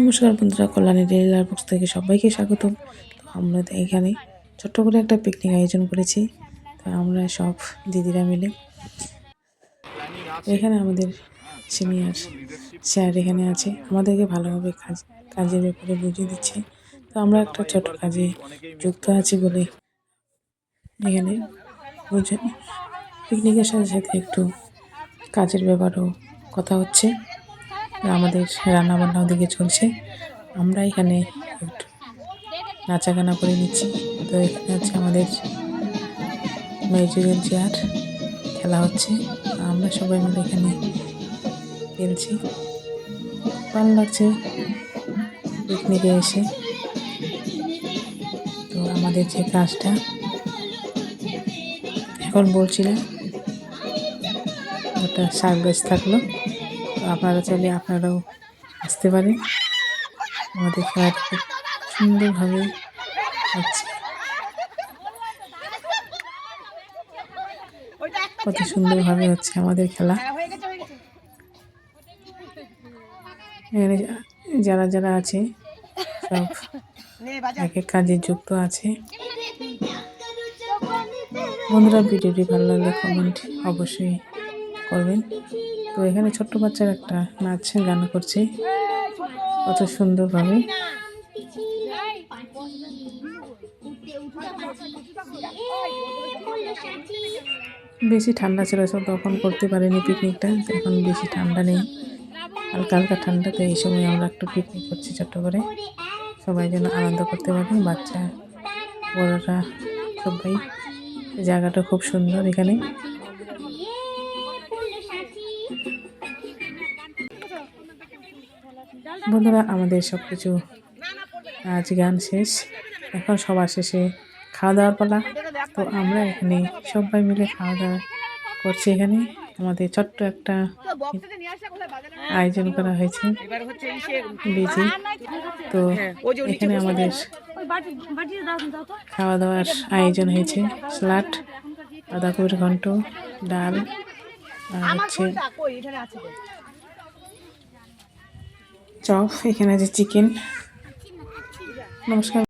নমস্কার বন্ধুরা, Kalyani daily লার box থেকে সবাইকে স্বাগতম। তো আমরা এখানে ছোট্ট করে একটা পিকনিক আয়োজন করেছি। তো আমরা সব দিদিরা মিলে এখানে আমাদের সিনিয়র স্যার এখানে আছে। আমাদেরকে ভালোভাবে কাজ, কাজের ব্যাপারে বুঝিয়ে দিচ্ছে। তো আমরা একটা ছোট কাজে যুক্ত আছি বলে এখানে বুঝে পিকনিকের সাথে সাথে একটু কাজের ব্যাপারও কথা হচ্ছে। আমাদের রান্নাবান্না ওদিকে চলছে। আমরা এখানে একটু নাচা গানা করে নিচ্ছি। তো এখানে হচ্ছে আমাদের মিউজিক্যাল চেয়ার। খেলা হচ্ছে। আমরা সবাই মিলে এখানে খেলছি। ভালো লাগছে পিকনিকে এসে। তো আমাদের যে কাজটা এখন বলছিলাম ওটা সারপ্রাইজ থাকল। আপনারা চাইলে আপনারাও আসতে পারেন। আমাদের খেলাটা খুব সুন্দরভাবে হচ্ছে। কত সুন্দরভাবে হচ্ছে আমাদের খেলা। এখানে যারা যারা আছে, সব এক এক কাজে যুক্ত আছে। বন্ধুরা, ভিডিওটি ভালো লাগলে কমেন্ট অবশ্যই করবেন। তো এখানে ছোট্ট বাচ্চার একটা নাচ গান করছে। কত সুন্দরভাবে। বেশি ঠান্ডা ছিল সব তখন করতে পারিনি পিকনিকটা, এখন বেশি ঠান্ডা নেই। হালকা হালকা ঠান্ডাতে এই সময় আমরা একটু পিকনিক করছি ছোট্ট করে সবাই যেন আনন্দ করতে পারে, বাচ্চা, বড়রা, সবাই। জায়গাটা খুব সুন্দর এখানে। বন্ধুরা, আমাদের সব কিছু নাচ গান শেষ। এখন সবার শেষে খাওয়া দাওয়ার পালা। তো আমরা এখানে সবাই মিলে খাওয়া দাওয়া করছি এখানে। আমাদের ছোট্ট একটা আয়োজন করা হয়েছে, বিজি। তো এখানে আমাদের খাওয়া দাওয়ার আয়োজন হয়েছে। স্যালাড বাঁধাকপির ঘন্ট, ডাল চপ এখানে আছে চিকেন নমস্কার।